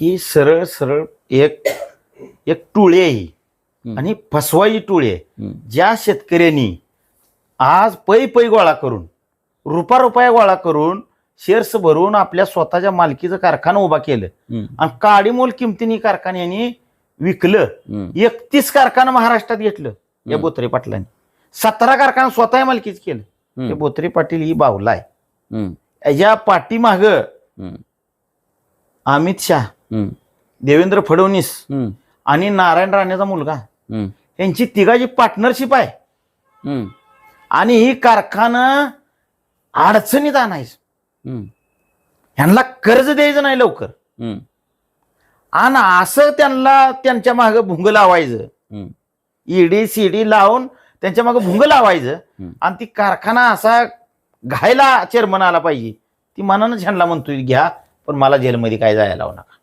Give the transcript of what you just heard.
ही सरळ सरळ एक एक टोळी ही. आणि फसवाई टोळी. ज्या शेतकऱ्यांनी आज पै पै गोळा करून रुपा रुपया गोळा करून शेअर्स भरून आपल्या स्वतःच्या मालकीचं कारखाना उभा केलं. आणि काडी मोल किमतीने कारखान्याने विकलं. एकतीस कारखाना महाराष्ट्रात घेतलं या. बोत्रे पाटलांनी सतरा कारखाना स्वतः मालकीच केलं हे. बोत्रे पाटील ही बावला आहे. याच्या पाठीमाग. अमित शाह. देवेंद्र फडणवीस. आणि नारायण राणेचा मुलगा. यांची तिघाची पार्टनरशिप आहे. आणि ही कारखाना अडचणीत आणायचं. ह्यांना कर्ज द्यायचं नाही लवकर. आणि असं त्यांना त्यांच्या मागे भुंग लावायचं. ईडी सीडी लावून त्यांच्या मागे भुंग लावायचं. आणि ती कारखाना असा घायला चेअरमन आला पाहिजे ती मनानं ह्यांना म्हणतोय घ्या पण मला जेलमध्ये काय जायला लावू नका